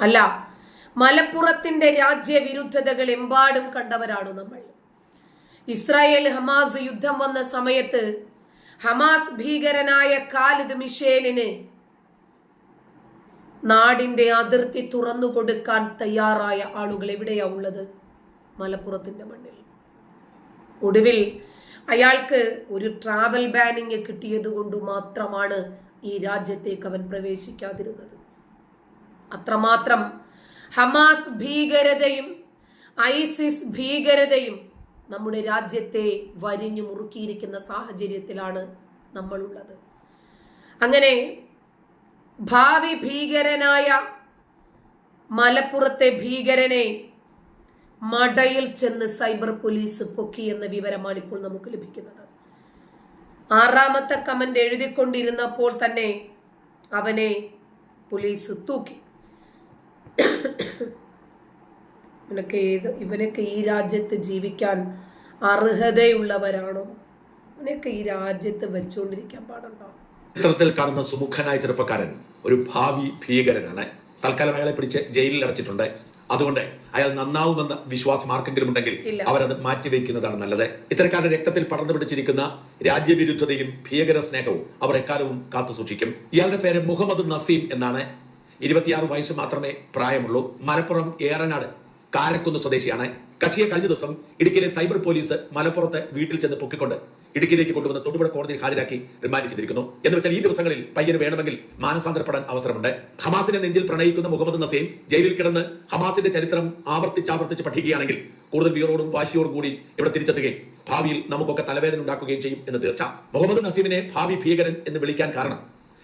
അല്ല മലപ്പുറത്തിന്റെ രാജ്യവിരുദ്ധതകൾ എമ്പാടും കണ്ടവരാണ് നമ്മൾ. ഇസ്രായേൽ ഹമാസ് യുദ്ധം വന്ന സമയത്ത് ഹമാസ് ഭീകരനായ കാലിദ് മിഷേലിന് നാടിന്റെ അതിർത്തി തുറന്നു കൊടുക്കാൻ തയ്യാറായ ആളുകൾ എവിടെയാ ഉള്ളത്? മലപ്പുറത്തിന്റെ മണ്ണിൽ. ഒടുവിൽ അയാൾക്ക് ഒരു ട്രാവൽ ബാനിങ് കിട്ടിയത് കൊണ്ട് മാത്രമാണ് ഈ രാജ്യത്തേക്ക് അവൻ പ്രവേശിക്കാതിരുന്നത്. അത്രമാത്രം ഹമാസ് ഭീകരതയും ഐസിസ് ഭീകരതയും നമ്മുടെ രാജ്യത്തെ വരിഞ്ഞു മുറുക്കിയിരിക്കുന്ന സാഹചര്യത്തിലാണ് നമ്മളുള്ളത്. അങ്ങനെ ഭാവി ഭീകരനായ മലപ്പുറത്തെ ഭീകരനെ മടയിൽ ചെന്ന് സൈബർ പോലീസ് പൊക്കി എന്ന വിവരമാണ് ഇപ്പോൾ നമുക്ക് ലഭിക്കുന്നത്. ആറാമത്തെ കമന്റ് എഴുതിക്കൊണ്ടിരുന്നപ്പോൾ തന്നെ അവനെ പോലീസ് തൂക്കി. ഇവനൊക്കെ ഏത് ഇവനൊക്കെ ഈ രാജ്യത്ത് ജീവിക്കാൻ അർഹതയുള്ളവരാണോ? ഇവനൊക്കെ ഈ രാജ്യത്ത് വെച്ചുകൊണ്ടിരിക്കാൻ പാടുണ്ടോ? ചിത്രത്തിൽ കാണുന്ന സുമുഖനായ ചെറുപ്പക്കാരൻ ഒരു ഭാവി ഭീകരനാണ്. തൽക്കാലം അയാളെ പിടിച്ച് ജയിലിൽ അടച്ചിട്ടുണ്ട്. അതുകൊണ്ട് അയാൾ നന്നാവുമെന്ന വിശ്വാസം ആർക്കെങ്കിലും ഉണ്ടെങ്കിൽ. അവരത് മാറ്റിവെക്കുന്നതാണ് നല്ലത്. ഇത്തരക്കാരുടെ രക്തത്തിൽ പടർന്നു പിടിച്ചിരിക്കുന്ന രാജ്യവിരുദ്ധതയും ഭീകര സ്നേഹവും അവർ എക്കാലവും കാത്തു സൂക്ഷിക്കും. ഇയാളുടെ പേര് മുഹമ്മദ് നസീം എന്നാണ്. ഇരുപത്തിയാറ് വയസ്സ് മാത്രമേ പ്രായമുള്ളൂ. മലപ്പുറം ഏറനാട് കാരക്കുന്ന് സ്വദേശിയാണ്. കക്ഷിയെ കഴിഞ്ഞ ദിവസം ഇടുക്കിയിലെ സൈബർ പോലീസ് മലപ്പുറത്ത് വീട്ടിൽ ചെന്ന് പൊക്കിക്കൊണ്ട് ഇടുക്കിയിലേക്ക് കൊണ്ടുവന്ന് തൊടുപുഴ കോടതിയിൽ ഹാജരാക്കി റിമാൻഡ് ചെയ്തിരിക്കുന്നു. എന്ന് വെച്ചാൽ ഈ ദിവസങ്ങളിൽ പയ്യന് വേണമെങ്കിൽ മാനസാന്തരപ്പെടാൻ അവസരമുണ്ട്. ഹമാസിനെ നെഞ്ചിൽ പ്രണയിക്കുന്ന മുഹമ്മദ് നസീം ജയിലിൽ കിടന്ന് ഹമാസിന്റെ ചരിത്രം ആവർത്തിച്ചാവർത്തിച്ച് പഠിക്കുകയാണെങ്കിൽ കൂടുതൽ വീറോടും വാശിയോടും കൂടി ഇവിടെ തിരിച്ചെത്തുകയും ഭാവിയിൽ നമുക്കൊക്കെ തലവേദന ഉണ്ടാക്കുകയും ചെയ്യും എന്ന് തീർച്ച. മുഹമ്മദ് നസീമിനെ ഭാവി ഭീകരൻ എന്ന് വിളിക്കാൻ കാരണം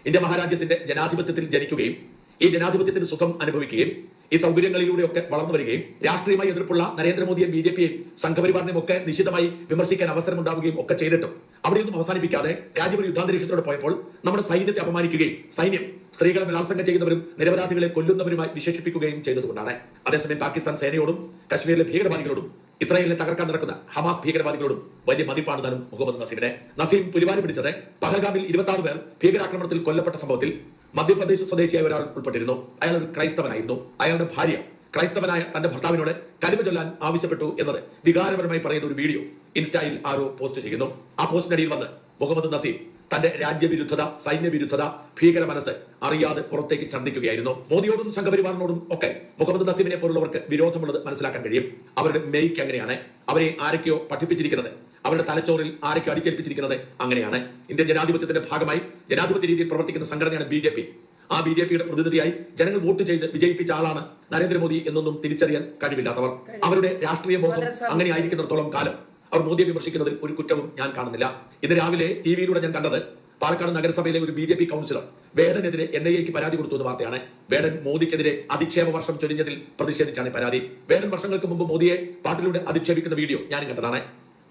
ഇന്ത്യ മഹാരാജ്യത്തിന്റെ ജനാധിപത്യത്തിൽ ജനിക്കുകയും ഈ ജനാധിപത്യത്തിന്റെ സുഖം അനുഭവിക്കുകയും ഈ സൗകര്യങ്ങളിലൂടെയൊക്കെ വളർന്നു വരികയും രാഷ്ട്രീയമായി എതിർപ്പുള്ള നരേന്ദ്രമോദിയെയും ബി ജെ പിയെയും സംഘപരിവാറിനെയും ഒക്കെ നിശ്ചിതമായി വിമർശിക്കാൻ അവസരമുണ്ടാവുകയും ഒക്കെ ചെയ്തിട്ടും. അവിടെയൊന്നും അവസാനിപ്പിക്കാതെ രാജ്യം ഒരു പോയപ്പോൾ നമ്മുടെ സൈന്യത്തെ അപമാനിക്കുകയും സൈന്യം സ്ത്രീകളെ ബലാത്സംഗം ചെയ്യുന്നവരും നിരപരാധികളെ കൊല്ലുന്നവരുമായി വിശേഷിപ്പിക്കുകയും ചെയ്തതുകൊണ്ടാണ്. അതേസമയം പാകിസ്ഥാൻ സേനയോടും കശ്മീരിലെ ഭീകരവാദികളോടും ഇസ്രായേലിനെ തകർക്കാൻ നടക്കുന്ന ഹമാസ് ഭീകരവാദികളോടും വലിയ മതിപ്പാണ് താനും മുഹമ്മദ് നസീമിനെ. നസീം പുലിവാരി പിടിച്ചത് പഹൽഗാമിൽ ഇരുപത്തി പേർ ഭീകരാക്രമണത്തിൽ കൊല്ലപ്പെട്ട സംഭവത്തിൽ മധ്യപ്രദേശ് സ്വദേശിയായ ഒരാൾ ഉൾപ്പെട്ടിരുന്നു. അയാൾ ഒരു ക്രൈസ്തവനായിരുന്നു. അയാളുടെ ഭാര്യ ക്രൈസ്തവനായ തന്റെ ഭർത്താവിനോട് കരിമ ചൊല്ലാൻ ആവശ്യപ്പെട്ടു എന്നത് വികാരപരമായി പറയുന്ന ഒരു വീഡിയോ ഇൻസ്റ്റയിൽ ആരോ പോസ്റ്റ് ചെയ്യുന്നു. ആ പോസ്റ്റിനടിയിൽ വന്ന് മുഹമ്മദ് നസീം തന്റെ രാജ്യവിരുദ്ധത സൈന്യവിരുദ്ധത ഭീകര മനസ്സ് അറിയാതെ പുറത്തേക്ക് ചന്ദിക്കുകയായിരുന്നു മോദിയോടും സംഘപരിവാറിനോടും ഒക്കെ മുഹമ്മദ് നസീമിനെ പോലുള്ളവർക്ക് വിരോധമുള്ളത് മനസ്സിലാക്കാൻ കഴിയും. അവരുടെ മെയ്ക്ക് അങ്ങനെയാണ്. അവരെ ആരൊക്കെയോ പഠിപ്പിച്ചിരിക്കുന്നത് അവരുടെ തലച്ചോറിൽ ആരൊക്കെ അടിച്ചേൽപ്പിച്ചിരിക്കുന്നത് അങ്ങനെയാണ്. ഇന്ത്യൻ ജനാധിപത്യത്തിന്റെ ഭാഗമായി ജനാധിപത്യ രീതിയിൽ പ്രവർത്തിക്കുന്ന സംഘടനയാണ് ബി ജെ പി ആ ബി ജെ പിയുടെ പ്രതിനിധിയായി ജനങ്ങൾ വോട്ട് ചെയ്ത് വിജയിപ്പിച്ച ആളാണ് നരേന്ദ്രമോദി എന്നൊന്നും തിരിച്ചറിയാൻ കഴിവില്ലാത്തവർ. അവരുടെ രാഷ്ട്രീയ ബോധം അങ്ങനെ ആയിരിക്കുന്നിടത്തോളം കാലം അവർ മോദിയെ വിമർശിക്കുന്നതിൽ ഒരു കുറ്റവും ഞാൻ കാണുന്നില്ല. ഇന്ന് രാവിലെ ടി വിയിലൂടെ ഞാൻ കണ്ടത് പാലക്കാട് നഗരസഭയിലെ ഒരു ബി ജെ പി കൗൺസിലർ വേടനെതിരെ എൻ ഐ എക്ക് പരാതി കൊടുത്തു എന്ന വാർത്തയാണ്. വേടൻ മോദിക്കെതിരെ അധിക്ഷേപ വർഷം ചൊരിഞ്ഞതിൽ പ്രതിഷേധിച്ചാണ് പരാതി. വേടൻ വർഷങ്ങൾക്ക് മുമ്പ് മോദിയെ പാട്ടിലൂടെ അധിക്ഷേപിക്കുന്ന വീഡിയോ ഞാൻ കണ്ടതാണ്.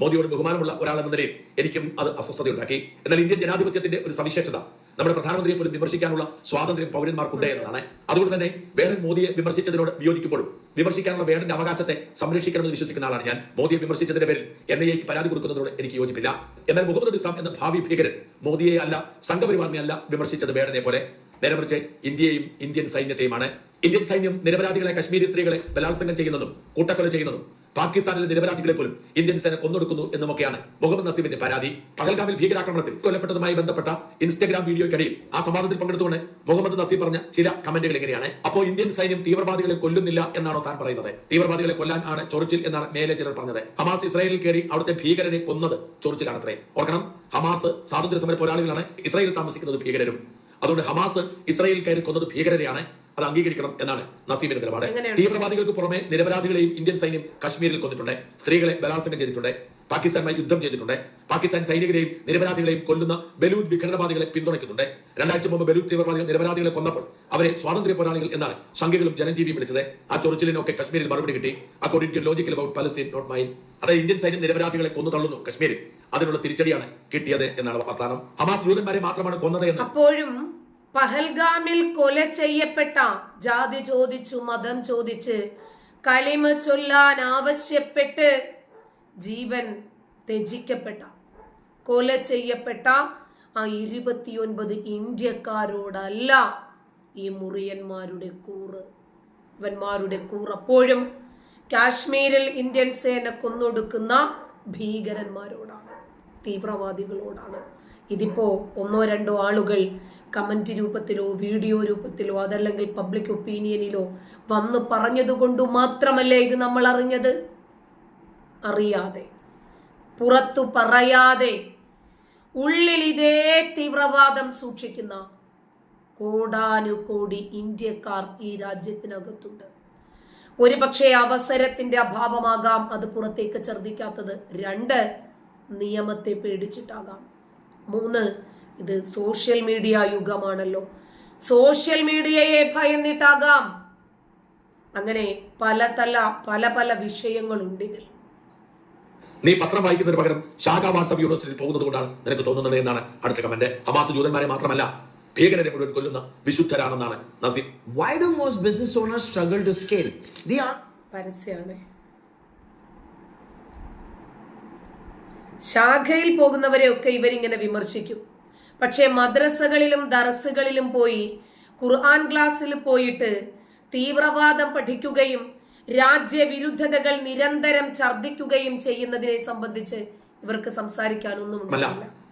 മോദിയോട് ബഹുമാനമുള്ള ഒരാളെന്ന നിലയിൽ എനിക്കും അത് അസ്വസ്ഥതയുണ്ടാക്കി. എന്നാൽ ഇന്ത്യൻ ജനാധിപത്യത്തിന്റെ ഒരു സവിശേഷത നമ്മുടെ പ്രധാനമന്ത്രിയെ പോലും വിമർശിക്കാനുള്ള സ്വാതന്ത്ര്യം പൗരന്മാർക്കുണ്ട് എന്നതാണ്. അതുകൊണ്ട് തന്നെ വേണൻ മോദിയെ വിമർശിച്ചതിനോട് വിയോജിക്കുമ്പോഴും വിമർശിക്കാനുള്ള വേണന്റെ അവകാശത്തെ സംരക്ഷിക്കണമെന്ന് വിശ്വസിക്കുന്ന ആളാണ് ഞാൻ. മോദിയെ വിമർശിച്ചതിന്റെ പേരിൽ എൻ ഐ എക്ക് പരാതി കൊടുക്കുന്നതിനോട് എനിക്ക് യോജിപ്പില്ല. എന്നാൽ മുഹമ്മദ് നിസാം എന്ന ഭാവി ഭീകരൻ മോദിയെ അല്ല സംഘപരിവാറിനെ അല്ല വിമർശിച്ചത് വേണനെ പോലെ. നേരെ മറിച്ച് ഇന്ത്യയും ഇന്ത്യൻ സൈന്യത്തെയുമാണ്. ഇന്ത്യൻ സൈന്യം നിരപരാധികളെ കശ്മീരി സ്ത്രീകളെ ബലാത്സംഗം ചെയ്യുന്നതും കൂട്ടക്കൊല ചെയ്യുന്നതും പാകിസ്ഥാനിലെ നിരപരാധികളെ പോലും ഇന്ത്യൻ സേന കൊന്നൊടുക്കുന്നു എന്നുമൊക്കെയാണ് മുഹമ്മദ് നസീമിന്റെ പരാതി. പകൽഗാമിൽ ഭീകരാക്രമണത്തിൽ കൊല്ലപ്പെട്ടതുമായി ബന്ധപ്പെട്ട ഇൻസ്റ്റഗ്രാം വീഡിയോയ്ക്കിടയിൽ ആ സംവാദത്തിൽ പങ്കെടുത്തുകൊണ്ട് മുഹമ്മദ് നസീം പറഞ്ഞ ചില കമന്റുകൾ എങ്ങനെയാണ് അപ്പോൾ ഇന്ത്യൻ സൈന്യം തീവ്രവാദികളെ കൊല്ലുന്നില്ല എന്നാണോ താൻ പറയുന്നത്? തീവ്രവാദികളെ കൊല്ലാൻ ആണ് ചൊറിച്ചിൽ എന്നാണ് മേലെ ചിലർ പറഞ്ഞത്. ഹമാസ് ഇസ്രായേലിൽ കയറി അവിടുത്തെ ഭീകരനെ കൊന്നത് ചൊറിച്ചിലാണത്രേ. ഓർക്കണം ഹമാസ് സ്വാതന്ത്ര്യ സമര പോരാളികളാണ് ഇസ്രായേലിൽ താമസിക്കുന്നത് ഭീകരരും. അതുകൊണ്ട് ഹമാസ് ഇസ്രായേലിൽ കയറി കൊന്നത് ഭീകരരെയാണ്. അത് അംഗീകരിക്കണം എന്നാണ് നസീമിന്റെ നിലപാട്? തീവ്രവാദികൾക്ക് പുറമെ നിരപരാധികളെയും ഇന്ത്യൻ സൈന്യം കാശ്മീരിൽ കൊന്നിട്ടുണ്ട്. സ്ത്രീകളെ ബലാത്സംഗം ചെയ്തിട്ടുണ്ട്. പാകിസ്ഥാനുമായി യുദ്ധം ചെയ്തിട്ടുണ്ട്. പാകിസ്ഥാൻ സൈനികരെയും നിരപരാധികളെയും കൊല്ലുന്ന ബലൂദ് വിഘടനവാദികളെ പിന്തുണയ്ക്കുന്നുണ്ട്. രണ്ടാഴ്ച മുമ്പ് ബലൂദ് തീവ്രവാദികൾ നിരപരാധികളെ കൊന്നപ്പോൾ അവരെ സ്വാതന്ത്ര്യ പോരാളികൾ എന്നാണ് സംഘികളും ജനജീവിയും വിളിച്ചത്. ആ ചൊറിച്ചിലിനൊക്കെ കശ്മീരിൽ മറുപടി കിട്ടി. According to logical about Palestine not mine അതായത് ഇന്ത്യൻ സൈന്യം നിരപരാധികളെ കൊന്നു തള്ളുന്നു കശ്മീരിൽ. അതിനുള്ള തിരിച്ചടിയാണ് കിട്ടിയത് എന്നാണ് വർത്താനം ഹമാസ് ജൂതന്മാരെ മാത്രമാണ് കൊന്നത് എന്ന്. അപ്പോഴും പഹൽഗാമിൽ കൊല ചെയ്യപ്പെട്ട ജാതി ചോദിച്ചു മതം ചോദിച്ച് കലിമ ചൊല്ലാൻ ആവശ്യപ്പെട്ട് ജീവൻ ത്യജിക്കപ്പെട്ട കൊല ചെയ്യപ്പെട്ട ആ ഇരുപത്തിയൊൻപത് ഇന്ത്യക്കാരോടല്ല ഈ മുറിയന്മാരുടെ കൂറ്. ഇവന്മാരുടെ കൂറപ്പോഴും കാശ്മീരിൽ ഇന്ത്യൻ സേന കൊന്നൊടുക്കുന്ന ഭീകരന്മാരോടാണ് തീവ്രവാദികളോടാണ്. ഇതിപ്പോ ഒന്നോ രണ്ടോ ആളുകൾ കമന്റ് രൂപത്തിലോ വീഡിയോ രൂപത്തിലോ അതല്ലെങ്കിൽ പബ്ലിക് ഒപ്പീനിയനിലോ വന്ന് പറഞ്ഞതുകൊണ്ട് മാത്രമല്ലേ ഇത് നമ്മൾ അറിഞ്ഞത്? അറിയാതെ പുറത്തു പറയാതെ ഉള്ളിൽ ഇതേ തീവ്രവാദം സൂക്ഷിക്കുന്ന കോടാനുകോടി ഇന്ത്യക്കാർ ഈ രാജ്യത്തിനകത്തുണ്ട്. ഒരുപക്ഷെ അവസരത്തിന്റെ അഭാവമാകാം അത് പുറത്തേക്ക് ഛർദിക്കാത്തത് രണ്ട് നിയമത്തെ പേടിച്ചിട്ടാകാം. മൂന്ന് ഇത് സോഷ്യൽ മീഡിയ യുഗമാണല്ലോ. സോഷ്യൽ മീഡിയയെ ഭയന്നിട്ടാകാം. അങ്ങനെ പല തല പല പല വിഷയങ്ങളുണ്ട് ഇതിൽ. നീ പത്രം വായിക്കുന്നതിന് പകരം ശാഖ വാട്സപ്പ് യൂണിവേഴ്സിറ്റിയിൽ പോകുന്നത് കൊണ്ടാണ് നിനക്ക് തോന്നുന്നത് എന്നാണ് അടുത്ത കമന്റ് ഹമാസ് ജൂതന്മാരെ മാത്രമല്ല ഭീകരരെ മുഴുവൻ കൊല്ലുന്ന വിശുദ്ധരാണെന്നാണ് Naseem why do most business owner struggle to scale പരസ്യമാണ് ശാഖയിൽ പോകുന്നവരെയൊക്കെ ഇവരിങ്ങനെ വിമർശിക്കും. പക്ഷേ മദ്രസകളിലും ദർസുകളിലും പോയി ഖുർആൻ ക്ലാസ്സിൽ പോയിട്ട് തീവ്രവാദം പഠിക്കുകയും രാജ്യവിരുദ്ധതകൾ നിരന്തരം ഛർദ്ദിക്കുകയും ചെയ്യുന്നതിനെ സംബന്ധിച്ച് ഇവർക്ക് സംസാരിക്കാനൊന്നും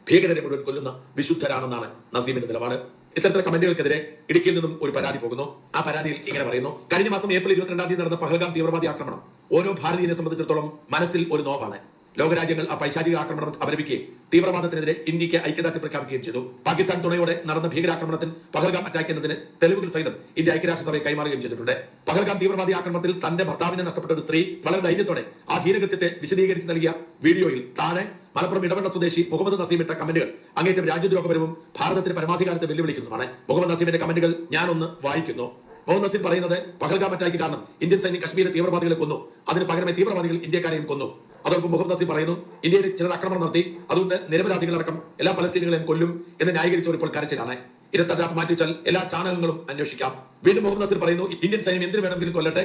ഭീകരരെ മുഴുവൻ കൊല്ലുന്ന വിശുദ്ധരാണെന്നാണ് നസീമിന്റെ നിലപാട്. ഇത്തരത്തിലെ കമന്റുകൾക്കെതിരെ ഇടുക്കിയിൽ നിന്നും ഒരു പരാതി പോകുന്നു. ആ പരാതിയിൽ ഇങ്ങനെ പറയുന്നു കഴിഞ്ഞ മാസം ഏപ്രിൽ ഇരുപത്തിരണ്ടാം തീയതി നടന്ന പഹൽഗാം തീവ്രവാദി ആക്രമണം. ഓരോ ഭാരതീയനെ സംബന്ധിച്ചിടത്തോളം മനസ്സിൽ ഒരു നോവാണ്. ലോകരാജ്യങ്ങൾ ആ പൈശാചിക ആക്രമണം അപലപിക്കുകയും തീവ്രവാദത്തിനെതിരെ ഇന്ത്യയ്ക്ക് ഐക്യദാർഢ്യം പ്രഖ്യാപിക്കുകയും ചെയ്തു. പാകിസ്ഥാൻ തുണയോടെ നടന്ന ഭീകരാക്രമണത്തിൽ പഹൽഗാം അറ്റാക്ക് എന്നതിന് തെളിവുകൾ സഹിതം ഇന്ത്യ ഐക്യരാഷ്ട്രസഭയെ കൈമാറുകയും ചെയ്തിട്ടുണ്ട്. പഹൽഗാം തീവ്രവാദി ആക്രമണത്തിൽ തന്റെ ഭർത്താവിനെ നഷ്ടപ്പെട്ട ഒരു സ്ത്രീ വളരെ ധൈര്യത്തോടെ ആ ഹീനകൃത്യത്തെ വിശദീകരിച്ച് നൽകിയ വീഡിയോയിൽ താഴെ മലപ്പുറം ഇടവണ്ണ സ്വദേശി മുഹമ്മദ് നസീം ഇട്ട കമന്റുകൾ അങ്ങേറ്റം രാജ്യദ്രോഹപരവും ഭാരതത്തിന് പരമാധികാരത്തെ വെല്ലുവിളിക്കുന്നതാണ് മുഹമ്മദ് നസീമിന്റെ കമന്റുകൾ ഞാനൊന്ന് വായിക്കുന്നു. മുഹമ്മദ് നസീം പറയുന്നത് പഹൽഗാം അറ്റാക്ക് കാരണം ഇന്ത്യൻ സൈന്യം കശ്മീരിലെ തീവ്രവാദികളെ കൊന്നു. അതിന് പകരമേ തീവ്രവാദികൾ ഇന്ത്യക്കാരെയും കൊന്നു. അതോടൊപ്പം മുഹമ്മദ് നസീം പറയുന്നു ഇന്ത്യയിൽ ചിലർ ആക്രമണം നടത്തി അതുകൊണ്ട് നിരപരാധികളടക്കം എല്ലാ പലസ്തീനുകളെയും കൊല്ലും എന്ന് ന്യായീകരിച്ചവർ ഇപ്പോൾ കരച്ചിലാണ്. ഇരട്ടറ്റാപ്പ് മാറ്റിവെച്ചാൽ എല്ലാ ചാനലുകളും അന്വേഷിക്കാം. വീണ്ടും മുഹമ്മദ് നസീർ പറയുന്നു ഇന്ത്യൻ സൈന്യം എന്തിനു വേണമെങ്കിലും കൊല്ലട്ടെ.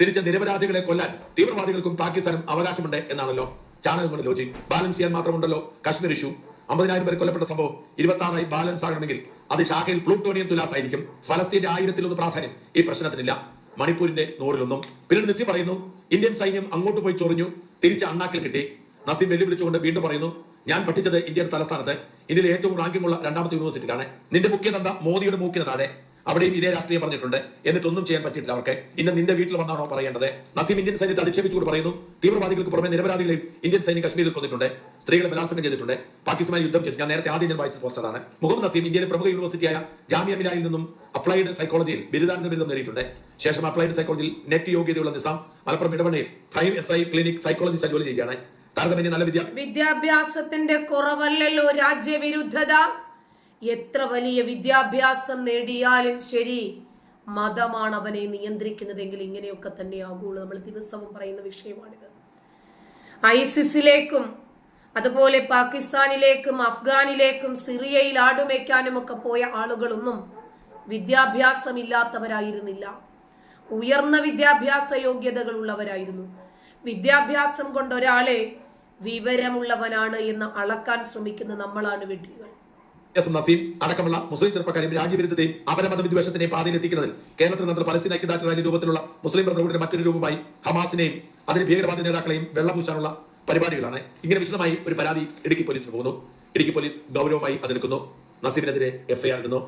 തിരിച്ച നിരപരാധികളെ കൊല്ലാൻ തീവ്രവാദികൾക്കും പാകിസ്ഥാനും അവകാശമുണ്ട് എന്നാണല്ലോ ചാനലുകളുടെ ലോജി ബാലൻസ് ചെയ്യാൻ മാത്രമുണ്ടല്ലോ കാശ്മീർ ഇഷ്യൂ അമ്പതിനായിരം പേർ കൊല്ലപ്പെട്ട സംഭവം ഇരുപത്തി ആറായി ബാലൻസ് ആകണമെങ്കിൽ അത് ശാഖയിൽ പ്ലൂട്ടോണിയം തുലാസ് ആയിരിക്കും ഫലസ്തീന്റെ ആയിരത്തിലൊന്ന് പ്രാധാന്യം ഈ പ്രശ്നത്തിനില്ല. മണിപ്പൂരിന്റെ നൂറിലൊന്നും. പിന്നീട് നസീം പറയുന്നു ഇന്ത്യൻ സൈന്യം അങ്ങോട്ട് പോയി ചൊറിഞ്ഞു. തിരിച്ച് അണ്ണാക്കിൽ കിട്ടി. നസീം വെല്ലുവിളിച്ചുകൊണ്ട് വീണ്ടും പറയുന്നു ഞാൻ പഠിച്ചത് ഇന്ത്യയുടെ തലസ്ഥാനത്ത്. ഇന്ത്യയിലെ ഏറ്റവും റാങ്കിങ്ങുള്ള രണ്ടാമത്തെ യൂണിവേഴ്സിറ്റിയിലാണ് നിന്റെ മുഖ്യതന്ത മോദിയുടെ മൂക്കിന് താഴെ. അവിടെയും ഇതേ രാഷ്ട്രീയം പറഞ്ഞിട്ടുണ്ട്. എന്നിട്ടൊന്നും ചെയ്യാൻ പറ്റിയിട്ടില്ല അവർക്ക്. ഇന്ന് നിന്റെ വീട്ടിൽ വന്നാണോ പറയേണ്ടത്? നസീം ഇന്ത്യൻ സൈന്യത്തെ അധിക്ഷേപിച്ചുകൊണ്ട് പറയുന്നു. തീവ്രവാദികൾക്ക് പുറമെ നിരപരാധികളെയും ഇന്ത്യൻ സൈന്യം കശ്മീരിൽ കൊന്നിട്ടുണ്ട്. സ്ത്രീകളെ ബലാത്സംഗം ചെയ്തിട്ടുണ്ട്. പാകിസ്ഥാനുമായി യുദ്ധം ചെയ്തു. ഞാൻ നേരത്തെ ആദ്യം ഞാൻ വായിച്ച പോസ്റ്ററാണ്. മുഹമ്മദ് നസീം ഇന്ത്യയിലെ പ്രമുഖ യൂണിവേഴ്സിറ്റിയായ ജാമ്യ മിലായിൽ നിന്നും അപ്ലൈഡ് സൈക്കോളജിയിൽ ബിരുദാനന്ദ ബിരുദം നേടിയിട്ടുണ്ട്. ശേഷം അപ്ലൈഡ് സൈക്കോളജിയിൽ നെറ്റ് യോഗ്യതയുള്ള Nizam Malappuram ഇടവണ്ണയിൽ five S I clinic psychologist ജോലി ചെയ്യുകയാണ്. താരതമ്യം നല്ല വിദ്യ വിദ്യാഭ്യാസത്തിന്റെ കുറവല്ലല്ലോ രാജ്യവിരുദ്ധത. എത്ര വലിയ വിദ്യാഭ്യാസം നേടിയാലും ശരി മതമാണ് അവനെ നിയന്ത്രിക്കുന്നതെങ്കിൽ ഇങ്ങനെയൊക്കെ തന്നെയാകുള്ളൂ നമ്മൾ ദിവസവും പറയുന്ന വിഷയമാണിത്. ഐസിസിലേക്കും അതുപോലെ പാകിസ്ഥാനിലേക്കും അഫ്ഗാനിലേക്കും സിറിയയിൽ ആടുമേക്കാനും ഒക്കെ പോയ ആളുകളൊന്നും വിദ്യാഭ്യാസമില്ലാത്തവരായിരുന്നില്ല. ഉയർന്ന വിദ്യാഭ്യാസ യോഗ്യതകൾ ഉള്ളവരായിരുന്നു വിദ്യാഭ്യാസം കൊണ്ട് ഒരാളെ വിവരമുള്ളവനാണ് എന്ന് അളക്കാൻ ശ്രമിക്കുന്ന നമ്മളാണ് വിഡ്ഢികൾ. എസ് നസീം അടക്കമുള്ള മുസ്ലിം ചെറുപ്പക്കാരെയും രാജ്യവിരുദ്ധതയും അപരമത വിദ്വേഷത്തിനെയും പാതയിലെത്തിക്കുന്നതിൽ കേരളത്തിൽ നിന്ന് പലസ്തീൻ ഐക്യദാർഢ്യ റാലി രൂപത്തിലുള്ള മുസ്ലിം ബ്രദർഹുഡിന്റെ മറ്റൊരു രൂപമായി ഹമാസിനെയും അതിന് ഭീകരവാദ നേതാക്കളെയും വെള്ളപൂശാനുള്ള പരിപാടികളാണ്. ഇങ്ങനെ വിശദമായി ഒരു പരാതി ഇടുക്കി പോലീസിന് പോകുന്നു. ഇടുക്കി പോലീസ് ഗൗരവമായി അതെടുക്കുന്നു. നസീമിനെതിരെ എഫ്ഐആർ ഇടുന്നു.